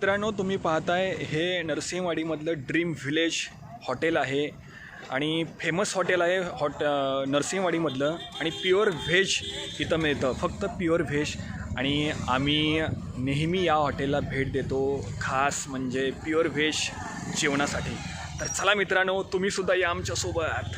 मित्रांनो तुम्ही पाहताय हे नरसिंहवाडीमधलं ड्रीम व्हिलेज हॉटेल आहे आणि फेमस हॉटेल आहे हॉट नरसिंहवाडीमधलं आणि प्युअर व्हेज इथं मिळतं फक्त प्युअर व्हेज. आणि आम्ही नेहमी या हॉटेलला भेट देतो खास म्हणजे प्युअर व्हेज जेवणासाठी. तर चला मित्रांनो तुम्हीसुद्धा या आमच्यासोबत.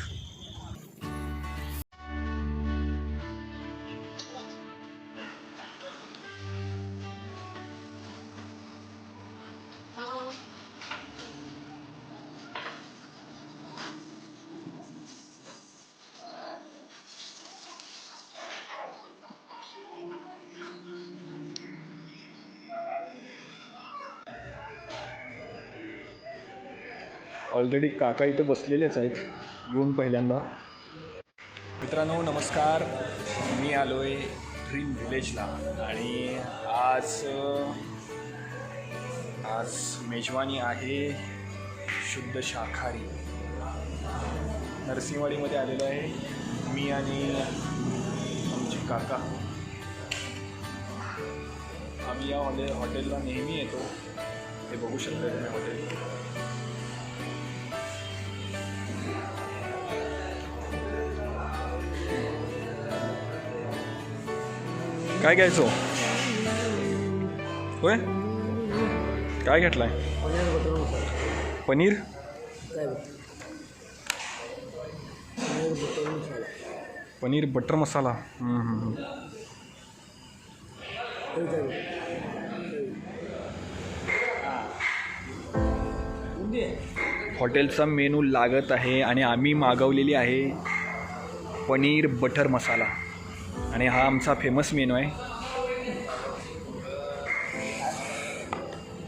ऑलरेडी काका इथे बसलेलेच आहेत. येऊन पहिल्यांदा. मित्रांनो नमस्कार. मी आलो आहे ड्रीम व्हिलेजला आणि आज आज मेजवानी आहे शुद्ध शाकाहारी. नरसिंहवाडीमध्ये आलेलो आहे मी आणि आमचे काका. आम्ही या हॉटेल हॉटेलला नेहमी येतो. हे बघू शकता तुम्ही हॉटेल काय घ्यायचो? होय? काय घेतलाय? पनीर? पनीर बटर मसाला. हॉटेलचा मेनू लागत आहे आणि आम्ही मागवलेली आहे पनीर बटर मसाला. आणि हा आमचा फेमस मेनू आहे.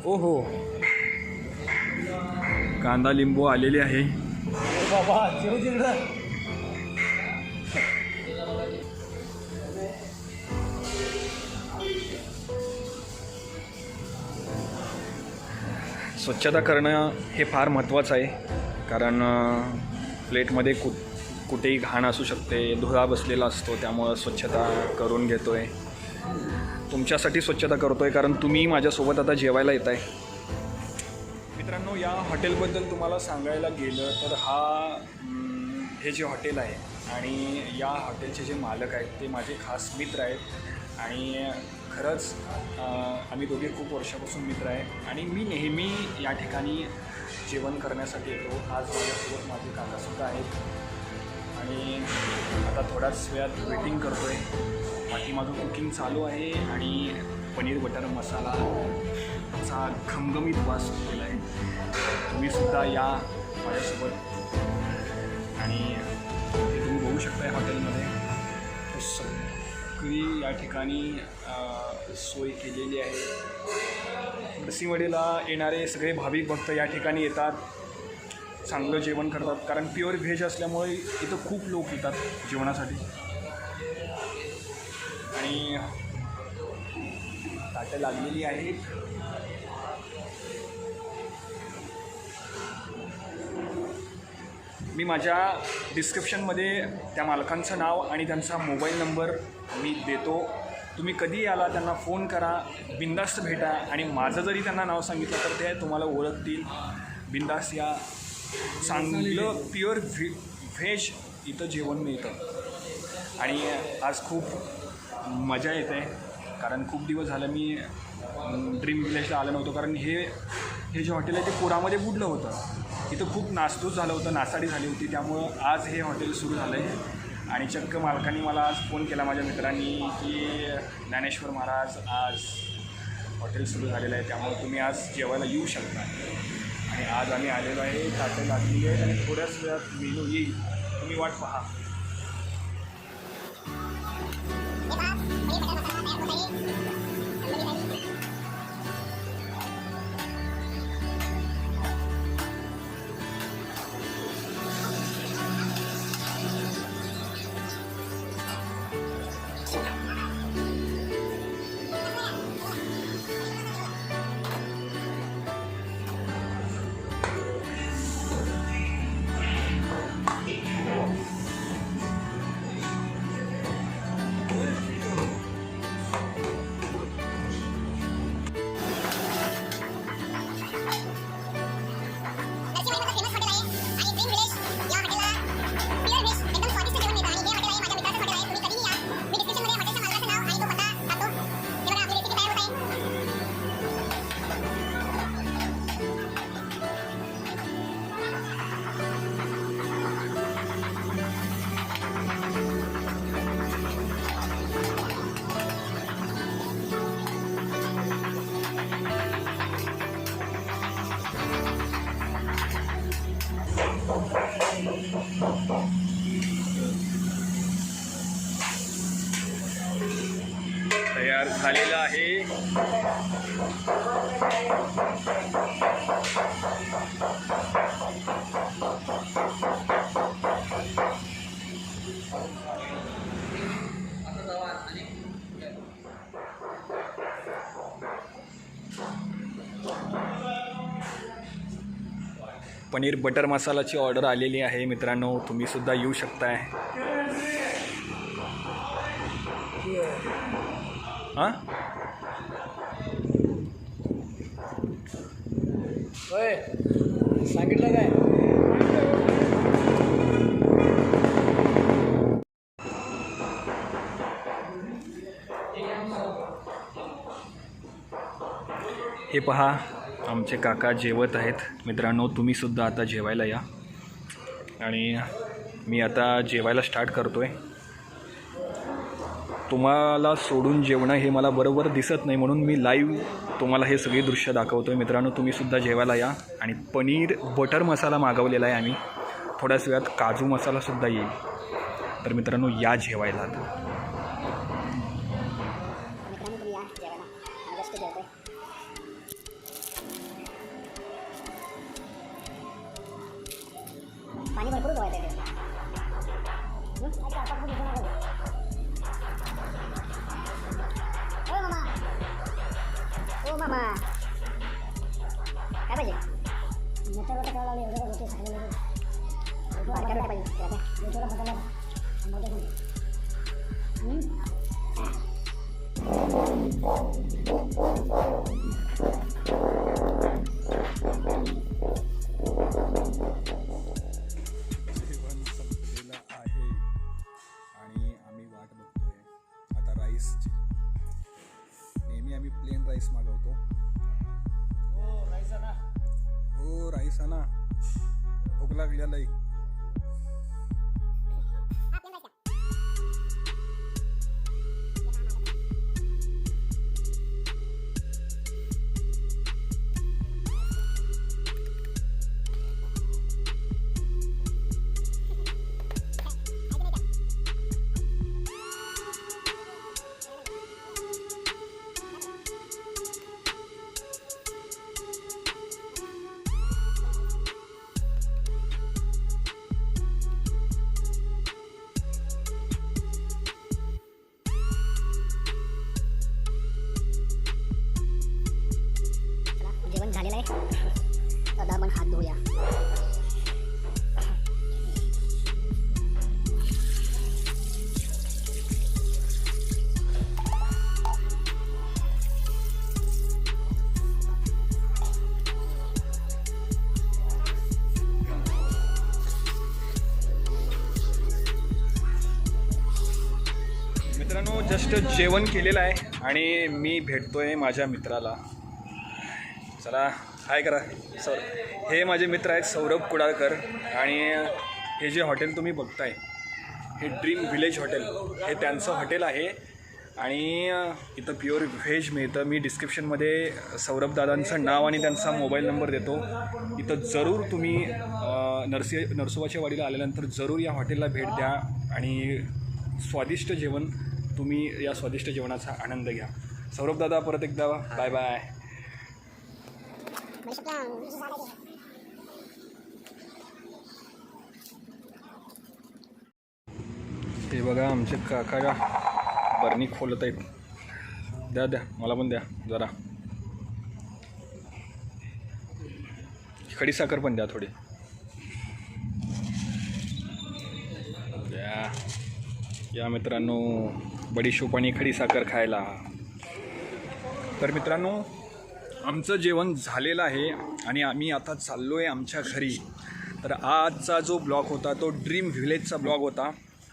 ओ हो कांदा लिंबू आलेले आहे. स्वच्छता करणं हे फार महत्त्वाचं आहे. कारण प्लेटमध्ये कु कुठेही घाण असू शकते धुळा बसलेला असतो त्यामुळं स्वच्छता करून घेतो आहे तुमच्यासाठी स्वच्छता करतो आहे कारण तुम्ही माझ्यासोबत आता जेवायला येत आहे मित्रांनो या हॉटेलबद्दल तुम्हाला सांगायला गेलं तर हा हे जे हॉटेल आहे आणि या हॉटेलचे जे मालक आहेत ते माझे खास मित्र आहेत. आणि खरंच आम्ही दोघे खूप वर्षापासून मित्र आहे. आणि मी नेहमी या ठिकाणी जेवण करण्यासाठी येतो. आज माझ्यासोबत माझे काकासुद्धा आहेत. आणि आता थोड्याच वेळात वेटिंग करतो आहे बाकी माझं कुकिंग चालू आहे आणि पनीर बटर मसाला चा घमघमीत वास सुटलेला आहे तुम्हीसुद्धा या माझ्यासोबत. आणि हे तुम्ही बघू शकता हॉटेलमध्ये. सगळी या ठिकाणी सोय केलेली आहे. नरसिंहवाडीला येणारे सगळे भाविक भक्त या ठिकाणी येतात. चांगलं जेवण करतात. कारण प्युअर व्हेज असल्यामुळे इथं खूप लोक येतात जेवणासाठी. आणि ताटं लागलेली आहेत. मी माझ्या डिस्क्रिप्शनमध्ये त्या मालकांचं नाव आणि त्यांचा मोबाईल नंबर मी देतो. तुम्ही कधी आला त्यांना फोन करा बिंदास्त भेटा आणि माझं जरी त्यांना नाव सांगितलं तर ते तुम्हाला ओळखतील. बिंदास या चांगलं प्युअर व्हे व्हेज इथं जेवण मिळतं. आणि आज खूप मजा येते कारण खूप दिवस झालं मी ड्रीम विलेजला आलं नव्हतं कारण हे हे जे हॉटेल आहे ते पुरामध्ये बुडलं होतं. इथं खूप नासधूस झालं होतं नासाडी झाली होती त्यामुळं आज हे हॉटेल सुरू झालं आहे आणि चक्क मालकांनी मला आज फोन केला माझ्या मित्रांनी की ज्ञानेश्वर महाराज आज हॉटेल सुरू झालेलं आहे त्यामुळे तुम्ही आज जेवायला येऊ शकता. आणि आज आम्ही आलेलो आहे ताटं लागलेली आहेत आणि थोड्याच वेळात मेनू येईल. तुम्ही वाट पहा. झालेलं आहे. पनीर बटर मसालाची ऑर्डर आलेली आहे मित्रांनो तुम्ही सुद्धा येऊ शकताय. हां? होय. सांगितलं काय? हे पहा आमचे काका जेवत आहेत. मित्रांनो तुम्ही सुद्धा आता जेवायला या. आणि मी आता जेवायला स्टार्ट करतो आहे तुम्हाला सोडून जेवणं हे मला बरोबर दिसत नाही म्हणून मी लाईव्ह तुम्हाला हे सगळी दृश्य दाखवतो आहे मित्रांनो तुम्हीसुद्धा जेवायला या. आणि पनीर बटर मसाला मागवलेला आहे आम्ही. थोड्याच वेळात काजू मसालासुद्धा येईल. तर मित्रांनो या जेवायला. आता मित्रांनो mama apa aja apa aja? Hmm. हो राईस आणा भूक लागलेला झालेलं आहे. आता आपण हात धुऊया. मित्रांनो जस्ट जेवण केलेलं आहे आणि मी भेटतोय माझ्या मित्राला. चला हाय करा. सर हे माझे मित्र आहेत सौरभ कुडाळकर आणि हे जे हॉटेल तुम्ही बघताय हे ड्रीम व्हिलेज हॉटेल. हे त्यांचं हॉटेल आहे आणि इथं प्युअर व्हेज मिळतं. मी डिस्क्रिप्शनमध्ये सौरभदादांचं नाव आणि त्यांचा मोबाईल नंबर देतो. इथं जरूर तुम्ही नरसी नरसोबाच्या वाडीला आल्यानंतर जरूर या हॉटेलला भेट द्या आणि स्वादिष्ट जेवण तुम्ही या स्वादिष्ट जेवणाचा आनंद घ्या. सौरभदादा परत एकदा. Bye bye. हे बघा आमचे काका का बरणी खोलत आहेत. द्या द्या मला पण द्या जरा. खडी साखर पण द्या थोडी. द्या. या मित्रांनो बडीशोप आणि खडी साखर खायला. तर मित्रांनो आमचं जेवण झालेलं आहे आणि आम्ही आता चाललो आहे आमच्या घरी. तर आजचा जो ब्लॉग होता तो ड्रीम व्हिलेजचा ब्लॉग होता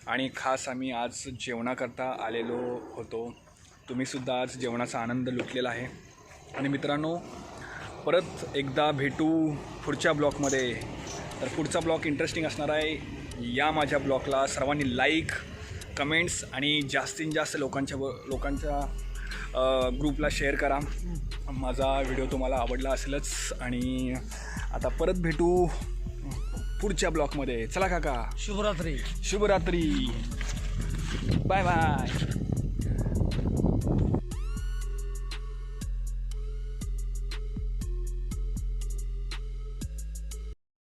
आणि खास आम्ही आज जेवणाकरता आलेलो होतो. तुम्हीसुद्धा आज जेवणाचा आनंद लुटलेला आहे. आणि मित्रांनो परत एकदा भेटू पुढच्या ब्लॉगमध्ये. तर पुढचा ब्लॉग इंटरेस्टिंग असणार आहे. या माझ्या ब्लॉगला सर्वांनी लाईक कमेंट्स आणि जास्तीत जास्त लोकांच्या ब लोकांच्या ग्रुपला शेअर करा. माझा व्हिडिओ तुम्हाला आवडला असेलच. आणि आता परत भेटू पुढच्या ब्लॉगमध्ये. चला काका. शुभरात्री. शुभरात्री. Bye bye.